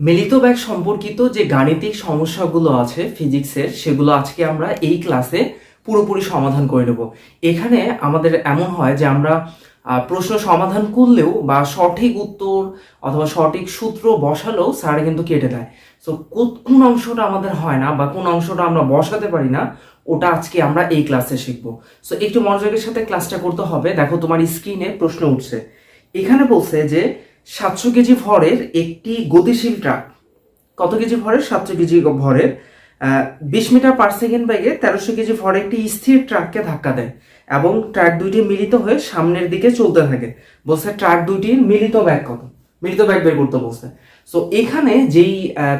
মিলিত ব্যাগ সম্পর্কিত যে গাণিতিক সমস্যাগুলো আছে ফিজিক্সের, সেগুলো আজকে আমরা এই ক্লাসে পুরোপুরি সমাধান করে নেব। এখানে আমাদের এমন হয় যে আমরা প্রশ্ন সমাধান করলেও বা সঠিক উত্তর অথবা সঠিক সূত্র বসালেও স্যার কিন্তু কেটে দেয়। সো কোন অংশটা আমাদের হয় না বা কোন অংশটা আমরা বসাতে পারি না, ওটা আজকে আমরা এই ক্লাসে শিখব। সো একটু মনোযোগের সাথে ক্লাসটা করতে হবে। দেখো তোমার স্ক্রিনে প্রশ্ন উঠছে। এখানে বলছে যে সাতশো কেজি ভরের একটি গতিশীল ট্রাক। কত কেজি ভরের? সাতশো কেজি ভরের। বিশ মিটার পার সেকেন্ড বেগে তেরোশো কেজি ভরের একটি স্থির ট্রাককে ধাক্কা দেয় এবং ট্রাক দুইটি মিলিত হয়ে সামনের দিকে চলতে থাকে। বলছে ট্রাক দুইটির মিলিত ব্যাগ কত? মিলিত ব্যাগ বের করতে বলছে। সো এখানে যেই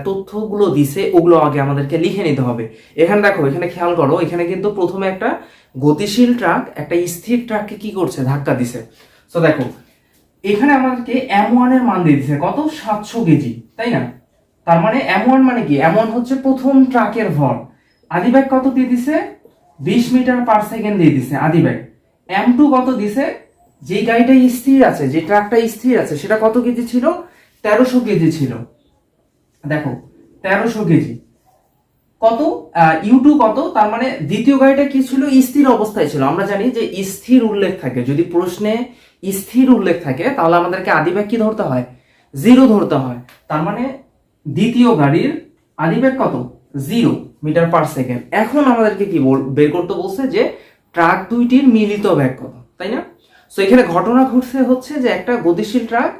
তথ্যগুলো দিছে, ওগুলো আগে আমাদেরকে লিখে নিতে হবে। এখানে দেখো, এখানে খেয়াল করো, এখানে কিন্তু প্রথমে একটা গতিশীল ট্রাক, একটা স্থির ট্রাককে কি করছে? ধাক্কা দিছে। সো দেখো এখানে আমাদেরকে এম ওয়ানের মান দিয়ে দিছে কত? সাতশো কেজি, তাই না? তার মানে এম ওয়ান মানে কি? এম ওয়ান হচ্ছে প্রথম ট্রাকের ভর। আদি ব্যাগ কত দিয়ে দিছে বিশ মিটার পার সেকেন্ড দিয়ে দিছে আদি ব্যাগ এম টু কত দিছে যে গাড়িটা স্থির আছে, যে ট্রাকটা স্থির আছে, সেটা কত কেজি ছিল? তেরোশো কেজি ছিল। দেখো, তেরোশো কেজি। কত? ইউটু কত? তার মানে দ্বিতীয় গাড়িটা কি ছিল? স্থির অবস্থায় ছিল। আমরা জানি যে স্থির উল্লেখ থাকে। যদি প্রশ্নে স্থির উল্লেখ থাকে, তাহলে আমাদেরকে আদিব্যাগ কি ধরতে হয়? জিরো ধরতে হয়। তার মানে দ্বিতীয় গাড়ির আদিব্যাগ কত? জিরো মিটার পার সেকেন্ড এখন আমাদেরকে কি বের করতে বলছে যে ট্রাক দুইটির মিলিত ব্যাগ কত, তাই না? সো এখানে ঘটনা ঘটছে হচ্ছে যে একটা গতিশীল ট্রাক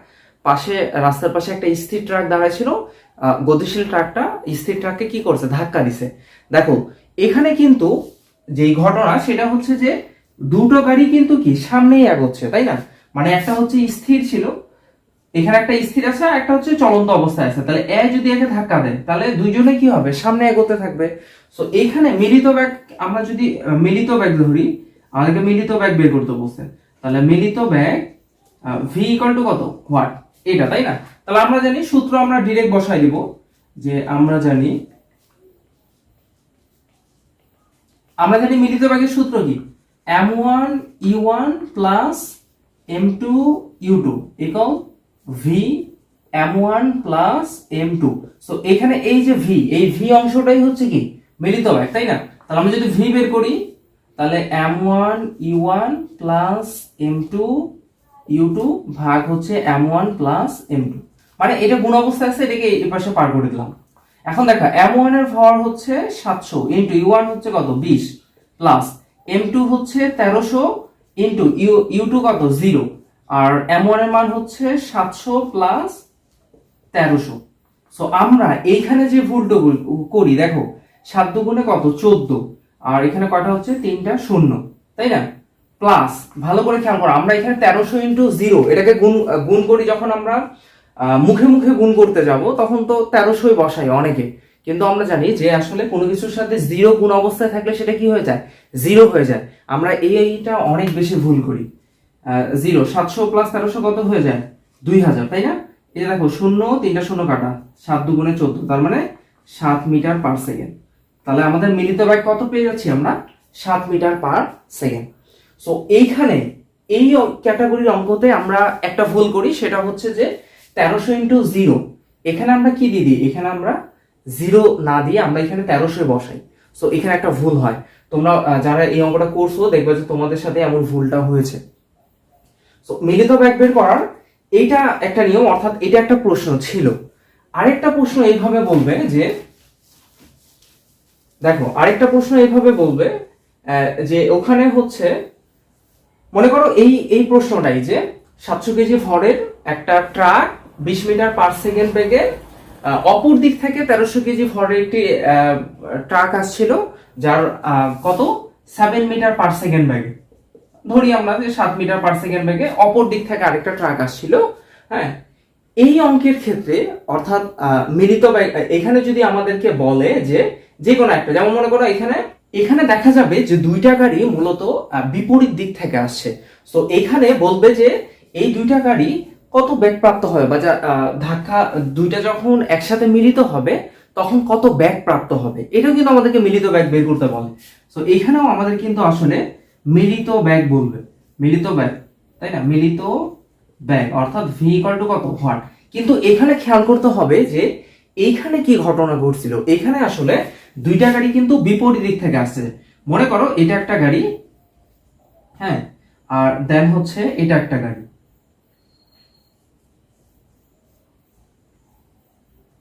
পাশে, রাস্তার পাশে একটা স্থির ট্রাক দাঁড়ায় ছিল গতিশীল ট্রাকটা স্থির ট্রাককে কি করছে? ধাক্কা দিছে। দেখো, এখানে কিন্তু যেই ঘটনা, সেটা হচ্ছে যে দুটো গাড়ি কিন্তু কি সামনেই এগোচ্ছে, তাই না? মানে একটা হচ্ছে স্থির ছিল, এখানে একটা স্থির আছে আর একটা হচ্ছে চলন্ত অবস্থায় আছে। তাহলে এ যদি একে ধাক্কা দেয়, তাহলে দুইজনে কি হবে? সামনে এগোতে থাকবে। সো এখানে মিলিত ব্যাগ, আমরা যদি মিলিত ব্যাগ ধরি, আমাদেরকে মিলিত ব্যাগ বের করতে বলছে। তাহলে মিলিত ব্যাগ ভি ইকুয়াল টু কত? হোয়াট এটা তাই না? তাহলে আমরা জানি সূত্র আমরা ডিরেক্ট বসাই দিব যে আমরা জানি আমরা জানি মিলিত ব্যাগের সূত্র কি? M one U one plus M two U two equal V M one plus M two so এখানে এই যে ভি এই ভি অংশটাই হচ্ছে কি? মিলিত ব্যাগ তাই না? তাহলে আমরা যদি ভি বের করি, তাহলে M one U one plus M two U two ভাগ হচ্ছে M one plus M two মানে এটা গুণ অবস্থায় আছে, এটাকে এই পাশে পার করে দিলাম। এখন দেখো এম ওয়ানের ভর হচ্ছে সাতশো ইন্টু ইউ ওয়ান হচ্ছে কত? বিশ প্লাস এম টু হচ্ছে তেরোশো ইন্টু ইউ ইউ টু কত? জিরো আর এম ওয়ানের মান হচ্ছে সাতশো প্লাস তেরোশো। সো আমরা এইখানে যে ভুলটা করি- দেখো, সাত দুগুণে কত? চোদ্দ। আর এখানে কয়টা হচ্ছে? তিনটা শূন্য। তাই না? প্লাস ভালো করে খেয়াল করো, আমরা এখানে তেরোশো ইন্টু জিরো এটাকে গুণ গুণ করি যখন আমরা মুখে মুখে গুণ করতে যাব, তখন তো তেরোশোই বসাই অনেকে। কিন্তু আমরা জানি যে আসলে কোনো কিছুর সাথে জিরো গুণ অবস্থায় থাকলে সেটা কি হয়ে যায়? জিরো হয়ে যায়। আমরা এই এইটা অনেক বেশি ভুল করি। জিরো সাতশো প্লাস তেরোশো কত হয়ে যায়? দুই হাজার, তাই না? এটা দেখো, শূন্য, তিনটা শূন্য কাটা, সাত দুগুণে চোদ্দ, তার মানে সাত মিটার পার সেকেন্ড তাহলে আমাদের মিলিত ব্যাগ কত পেয়ে যাচ্ছি আমরা? সাত মিটার পার সেকেন্ড সো এইখানে এই ক্যাটাগরির অঙ্কতে আমরা একটা ভুল করি, সেটা হচ্ছে যে তেরোশো ইন্টু জিরো এখানে আমরা কি দিয়ে দিই? এখানে আমরা জিরো না দিয়ে আমরা এখানে তেরোশো বসাই। সো এখানে একটা ভুল হয়। তোমরা যারা এই অঙ্কটা করছ, দেখবে যে তোমাদের সাথে এমন ভুলটা হয়েছে। সো মিলিত ব্যাগ বের করার এইটা একটা নিয়ম, অর্থাৎ এটা একটা প্রশ্ন ছিল। আরেকটা প্রশ্ন এইভাবে বলবে যে, দেখো, আরেকটা প্রশ্ন এইভাবে বলবে যে ওখানে হচ্ছে মনে করো এই এই প্রশ্নটাই যে সাতশো কেজি ভরের একটা ট্রাক বিশ মিটার পার সেকেন্ড বেগে অপর দিক থেকে তেরোশো কেজি ভরের একটি ট্রাক আসছিল, যার কত? সেভেন মিটার পার সেকেন্ড বেগে। ধরি আমরা যে সাত মিটার পার সেকেন্ড বেগে অপর দিক থেকে আরেকটা ট্রাক আসছিল হ্যাঁ? এই অঙ্কের ক্ষেত্রে, অর্থাৎ মিলিত এখানে যদি আমাদেরকে বলে যে যে কোনো একটা, যেমন মনে করো এখানে এখানে দেখা যাবে যে দুইটা গাড়ি মূলত বিপরীত দিক থেকে আসছে। তো এখানে বলবে যে এই দুইটা গাড়ি কত ব্যাগ প্রাপ্ত হবে বা ধাক্কা, দুইটা যখন একসাথে মিলিত হবে, তখন কত ব্যাগ প্রাপ্ত হবে? এটাও কিন্তু আমাদেরকে মিলিত ব্যাগ বের করতে বলে। তো এখানেও আমাদের কিন্তু আসলে মিলিত ব্যাগ বলবে। মিলিত ব্যাগ, তাই না? মিলিত ব্যাগ, অর্থাৎ ভি ইকুয়াল টু কত? হোয়াট কিন্তু এখানে খেয়াল করতে হবে যে এইখানে কি ঘটনা ঘটছিল? এখানে আসলে দুইটা গাড়ি কিন্তু বিপরীত দিক থেকে আসছে। মনে করো এটা একটা গাড়ি হ্যাঁ আর দেন হচ্ছে এটা একটা গাড়ি।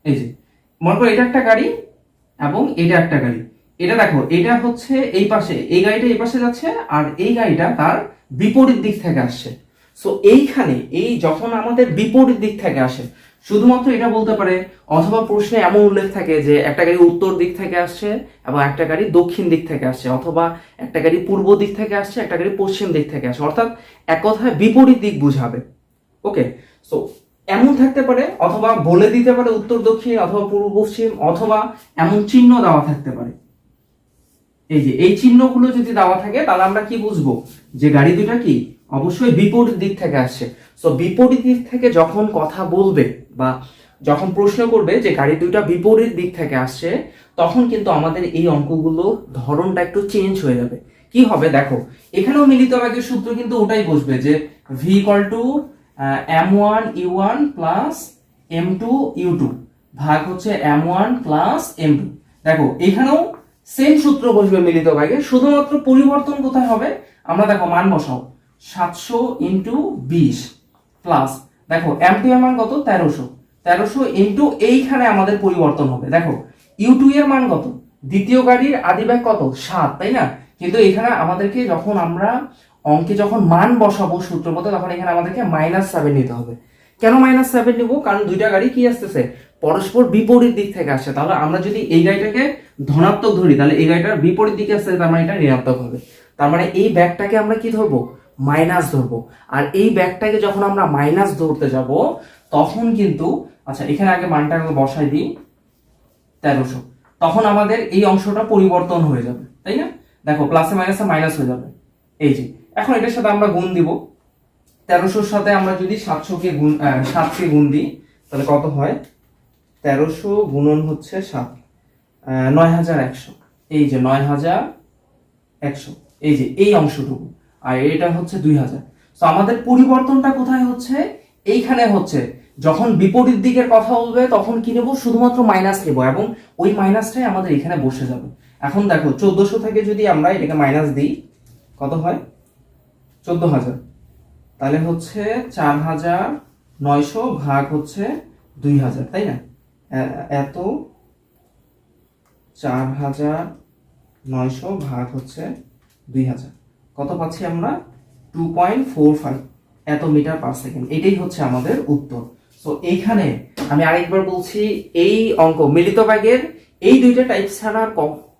এই যে, মনে করো এটা একটা গাড়ি এবং এটা একটা গাড়ি। এটা দেখো, এটা হচ্ছে এই পাশে, এই গাড়িটা এই পাশে যাচ্ছে আর এই গাড়িটা তার বিপরীত দিক থেকে আসছে। সো এইখানে এই যখন আমাদের বিপরীত দিক থেকে আসে শুধুমাত্র এটা বলতে পারে, অথবা প্রশ্নে এমন উল্লেখ থাকে যে একটা গাড়ি উত্তর দিক থেকে আসছে এবং একটা গাড়ি দক্ষিণ দিক থেকে আসছে, অথবা একটা গাড়ি পূর্ব দিক থেকে আসছে, একটা গাড়ি পশ্চিম দিক থেকে আসছে। অর্থাৎ এক কথায় বিপরীত দিক বুঝাবে। ওকে সো এমন থাকতে পারে, অথবা বলে দিতে পারে উত্তর দক্ষিণ, অথবা পূর্ব পশ্চিম, অথবা এমন চিহ্ন দেওয়া থাকতে পারে। এই যে, এই চিহ্নগুলো যদি দেওয়া থাকে, তাহলে আমরা কি বুঝব? যে গাড়ি দুটা কি? অবশ্যই বিপরীত দিক থেকে আসছে। সো বিপরীত দিক থেকে যখন কথা বলবে বা যখন প্রশ্ন করবে যে গাড়ি দুইটা বিপরীত দিক থেকে আসছে, তখন কিন্তু আমাদের এই অঙ্কগুলো ধরনটা একটু চেঞ্জ হয়ে যাবে। কি হবে? দেখো, এখানেও মিলিত বাগের সূত্র কিন্তু ওটাই বসবে যে V equal to M one U one plus M two U two ভাগ হচ্ছে M one plus M two দেখো, এখানেও সেম সূত্র বসবে মিলিত ভাগে, শুধুমাত্র পরিবর্তন কোথায় হবে? আমরা দেখো মান বসাও। সাতশো ইন্টু বিশ প্লাস দেখো এম টু এর মান কত? তেরোশো। তেরোশো ইন্টু এইখানে আমাদের পরিবর্তন হবে। দেখো ইউ এর মান কত? দ্বিতীয় গাড়ির আদি ব্যাগ কত? সাত, তাই না? কিন্তু এখানে আমাদেরকে যখন আমরা অঙ্কে যখন মান বসাবো সূত্র মতো তখন এখানে আমাদেরকে মাইনাস সেভেন নিতে হবে। কেন মাইনাস সেভেন নিবো? কারণ দুইটা গাড়ি কি আসতেছে? পরস্পর বিপরীত দিক থেকে আসছে। তাহলে আমরা যদি এই গাড়িটাকে ধনাত্মক ধরি, তাহলে এই গাড়িটার বিপরীত দিকে আসছে, তার মানে এটা ঋণাত্মক হবে। তার মানে এই ব্যাগটাকে আমরা কি ধরবো? মাইনাস ধরবো। আর এই ব্যাগটাকে যখন আমরা মাইনাস ধরতে যাব, তখন কিন্তু আচ্ছা এখানে আগে মানটা বসাই দিই, তেরোশো। তখন আমাদের এই অংশটা পরিবর্তন হয়ে যাবে, তাই না? দেখো প্লাসে মাইনাসে মাইনাস হয়ে যাবে। এই যে, এখন এটার সাথে আমরা গুণ দিব। তেরোশোর সাথে আমরা যদি সাতশোকে গুণ সাতকে গুণ দিই, তাহলে কত হয়? তেরোশো গুণন হচ্ছে সাত নয় হাজার একশো। এই যে, নয় হাজার একশো। এই যে, এই অংশটুকু। আর এটা হচ্ছে দুই হাজার। তো আমাদের পরিবর্তনটা কোথায় হচ্ছে? এইখানে হচ্ছে, যখন বিপরীত দিকের কথা বলবে, তখন কি নেব? শুধুমাত্র মাইনাস নেব এবং ওই মাইনাসটাই আমাদের এখানে বসে যাবে। এখন দেখো, চোদ্দশো থেকে যদি আমরা এটাকে মাইনাস দিই, কত হয়? চোদ্দ হাজার তাহলে হচ্ছে চার হাজার নয়শো ভাগ হচ্ছে দুই হাজার তাই না? এত চার হাজার নয়শো ভাগ হচ্ছে দুই হাজার কত পাচ্ছি আমরা? টু পয়েন্ট ফোর ফাইভ এত মিটার পার সেকেন্ড এটাই হচ্ছে আমাদের উত্তর। তো এইখানে আমি আরেকবার বলছি, এই অঙ্ক মিলিত ব্যাগের এই দুইটা টাইপ ছাড়া আর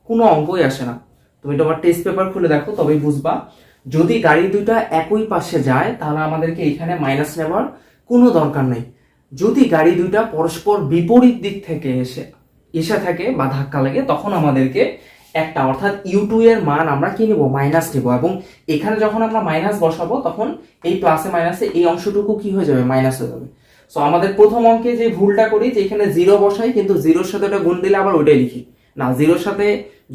কোনো অঙ্কই আসে না। তুমি তোমার টেস্ট পেপার খুলে দেখো, তবেই বুঝবা। যদি গাড়ি দুইটা একই পাশে যায়, তাহলে আমাদেরকে এখানে মাইনাস নেওয়ার কোনো দরকার নেই। যদি গাড়ি দুইটা পরস্পর বিপরীত দিক থেকে এসে এসে থাকে বা ধাক্কা লাগে, তখন আমাদেরকে একটা, অর্থাৎ ইউ টু এর মান আমরা কি নেব? মাইনাস নেব। এবং এখানে যখন আমরা মাইনাস বসাবো, তখন এই প্লাসে মাইনাসে এই অংশটুকু কি হয়ে যাবে? মাইনাস হয়ে যাবে। সো আমাদের প্রথম অঙ্কে যে ভুলটা করি, যে এখানে জিরো বসাই, কিন্তু জিরোর সাথে ওটা গুণ দিলে আবার ওইটাই লিখি। না জিরোর সাথে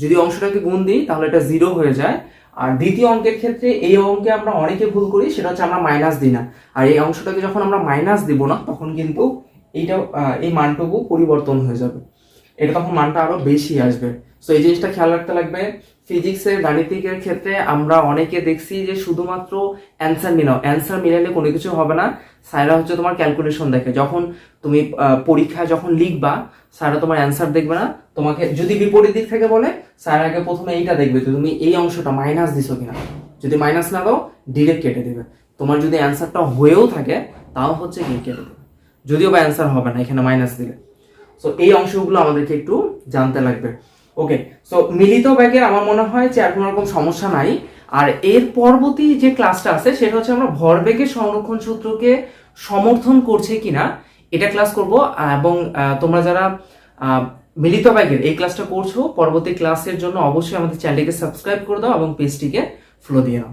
যদি অংশটাকে গুণ দিই, তাহলে এটা জিরো হয়ে যায়। আর দ্বিতীয় অঙ্কের ক্ষেত্রে এই অঙ্কে আমরা অনেকে ভুল করি, সেটা হচ্ছে আমরা মাইনাস দিই না। আর এই অংশটাকে যখন আমরা মাইনাস দিব না, তখন কিন্তু এইটা এই মানটুকু পরিবর্তন হয়ে যাবে। এটা তখন মানটা আরও বেশি আসবে। সো এই জিনিসটা খেয়াল রাখতে লাগবে। ফিজিক্সের গাণিতিকের ক্ষেত্রে আমরা অনেকে দেখছি যে শুধুমাত্র অ্যান্সার মিলাও। অ্যান্সার মিলালে কোনো কিছু হবে না। স্যাররা হচ্ছে তোমার ক্যালকুলেশন দেখে। যখন তুমি আহ, পরীক্ষায় যখন লিখবা স্যাররা তোমার অ্যান্সার দেখবে না। তোমাকে যদি বিপরীত দিক থেকে বলে স্যার আগে প্রথমে এইটা দেখবে তুমি এই অংশটা মাইনাস দিছো কিনা। যদি মাইনাস না দাও ডিরেক্ট কেটে দেবে। তোমার যদি অ্যান্সারটা হয়েও থাকে তাও হচ্ছে কি কেটে দেবে। যদিও বা অ্যান্সার হবে না এখানে মাইনাস দিলে। সো এই অংশগুলো আমাদেরকে একটু জানতে লাগবে। ওকে সো মিলিত ব্যাগের আমার মনে হয় যে আর কোনো রকম সমস্যা নাই। আর এর পরবর্তী যে ক্লাসটা আছে, সেটা হচ্ছে আমরা ভরবেগের সংরক্ষণ সূত্রকে সমর্থন করছে কিনা, এটা ক্লাস করব। এবং তোমরা যারা মিলিত ব্যাগের এই ক্লাসটা করছ, পরবর্তী ক্লাসের জন্য অবশ্যই আমাদের চ্যানেলটিকে সাবস্ক্রাইব করে দাও এবং পেজটিকে ফলো দিয়ে নাও।